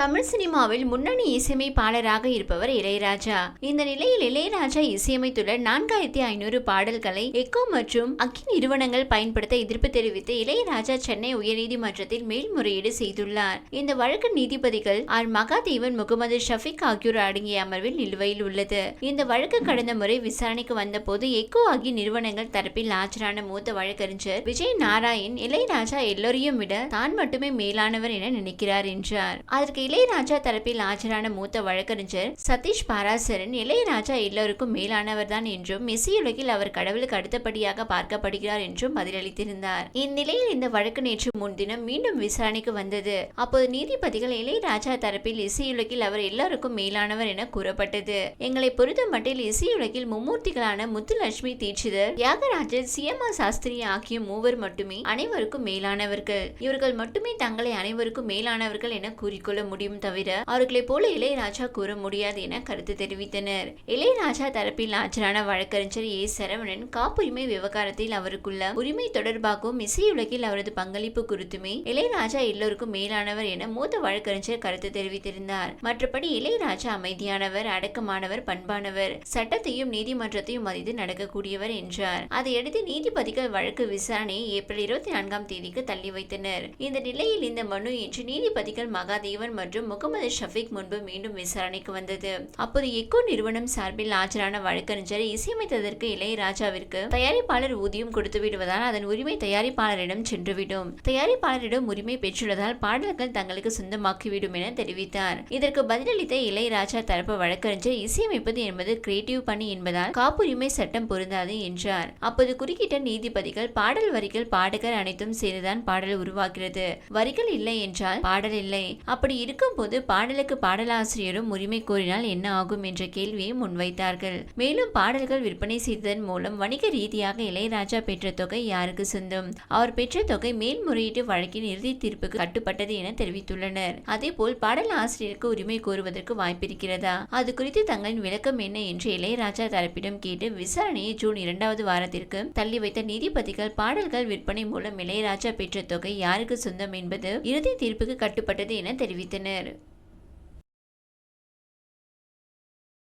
தமிழ் சினிமாவில் முன்னணி இசையமைப்பாளராக இருப்பவர் இளையராஜா. இந்த நிலையில் இளையராஜா இசையமைத்துள்ள நான்காயிரத்தி ஐநூறு பாடல்களை எக்கோ மற்றும் அக்கி நிறுவனங்கள் பயன்படுத்த எதிர்ப்பு தெரிவித்து இளையராஜா சென்னை உயர்நீதிமன்றத்தில் மேல்முறையீடு செய்துள்ளார். இந்த வழக்கு நீதிபதிகள் ஆர். மகாதேவன் முகமது ஷஃபிக் ஆகியோர் அடங்கிய அமர்வில் நிலுவையில் உள்ளது. இந்த வழக்கு கடந்த முறை விசாரணைக்கு வந்தபோது எக்கோ ஆகிய நிறுவனங்கள் தரப்பில் ஆஜரான மூத்த வழக்கறிஞர் விஜய் நாராயண் இளையராஜா எல்லோரையும் விட தான் மட்டுமே மேலானவர் என நினைக்கிறார் என்றார். அதற்கு இளையராஜா தரப்பில் ஆஜரான மூத்த வழக்கறிஞர் சதீஷ் பாராசரன் இளையராஜா எல்லோருக்கும் மேலானவர் தான் என்றும் இசையுலகில் அவர் கடவுளுக்கு அடுத்தபடியாக பார்க்கப்படுகிறார் என்றும் பதிலளித்திருந்தார். இந்நிலையில் இந்த வழக்கு நேற்று முன்தினம் மீண்டும் விசாரணைக்கு வந்தது. அப்போது நீதிபதிகள் இளையராஜா தரப்பில் இசையுலகில் அவர் எல்லாருக்கும் மேலானவர் என கூறப்பட்டது. எங்களை பொறுத்த மட்டில் இசையுலகில் மும்மூர்த்திகளான முத்துலட்சுமி தீட்சிதர் தியாகராஜர் சியம்மா சாஸ்திரி ஆகிய மூவர் மட்டுமே அனைவருக்கும் மேலானவர்கள். இவர்கள் மட்டுமே தங்களை அனைவருக்கும் மேலானவர்கள் என கூறிக்கொள்ள முடியும். முடியும் தவிர அவர்களைப் போல இளையராஜா கூற முடியாது என கருத்து தெரிவித்தனர். இளையராஜா தரப்பில் ஆஜரான வழக்கறிஞர் ஏ. சரவணன் காப்புரிமை விவகாரத்தில் அவருக்குள்ள உரிமை தொடர்பாகவும் இசையுலகில் அவரது பங்களிப்பு குறித்துமே இளையராஜா எல்லோருக்கும் மேலானவர் என மூத்த வழக்கறிஞர் கருத்து தெரிவித்திருந்தார். மற்றபடி இளையராஜா அமைதியானவர் அடக்கமானவர் பண்பானவர் சட்டத்தையும் நீதிமன்றத்தையும் மதித்து நடக்கக்கூடியவர் என்றார். அதையடுத்து நீதிபதிகள் வழக்கு விசாரணையை ஏப்ரல் இருபத்தி நான்காம் தேதிக்கு தள்ளி வைத்தனர். இந்த நிலையில் இந்த மனு இன்று நீதிபதிகள் மகாதேவன் மற்றும் முகமது ஷஃபிக் முன்பு மீண்டும் விசாரணைக்கு வந்தது. அப்போது எக்கோ நிறுவனம் சார்பில் ஆஜரான வழக்கறிஞர் இசையமைத்ததற்கு இளையராஜாவிற்கு தயாரிப்பாளர் ஊதியம் கொடுத்து விடுவதால் அதன் உரிமை தயாரிப்பாளரிடம் சென்றுவிடும். தயாரிப்பாளரிடம் உரிமை பெற்றுள்ளதால் பாடல்கள் தங்களுக்கு சொந்தமாக்கிவிடும் என தெரிவித்தார். இதற்கு பதிலளித்த இளையராஜா தரப்பு வழக்கறிஞர் இசையமைப்பது என்பது கிரியேட்டிவ் பணி என்பதால் காப்புரிமை சட்டம் பொருந்தாது என்றார். அப்போது குறுக்கிட்ட நீதிபதிகள் பாடல் வரிகள் பாடகர் அனைத்தும் சேர்ந்துதான் பாடல் உருவாகிறது வரிகள் இல்லை என்றால் பாடல் இல்லை. அப்படி இருக்க இருக்கும்போது பாடலுக்கு பாடலாசிரியரும் உரிமை கோரினால் என்ன ஆகும் என்ற கேள்வியை முன்வைத்தார்கள். மேலும் பாடல்கள் விற்பனை செய்ததன் மூலம் வணிக ரீதியாக இளையராஜா பெற்ற தொகை யாருக்கு சொந்தம்? அவர் பெற்ற தொகை மேல்முறையீட்டு வழக்கின் இறுதி தீர்ப்புக்கு கட்டுப்பட்டது என தெரிவித்துள்ளனர். அதேபோல் பாடல் ஆசிரியருக்கு உரிமை கோருவதற்கு வாய்ப்பிருக்கிறதா? அது குறித்து தங்களின் விளக்கம் என்ன என்று இளையராஜா தரப்பிடம் கேட்டு விசாரணையை ஜூன் இரண்டாவது வாரத்திற்கு தள்ளி வைத்த நீதிபதிகள் பாடல்கள் விற்பனை மூலம் இளையராஜா பெற்ற தொகை யாருக்கு சொந்தம் என்பது இறுதி தீர்ப்புக்கு கட்டுப்பட்டது என தெரிவித்தனர். メール。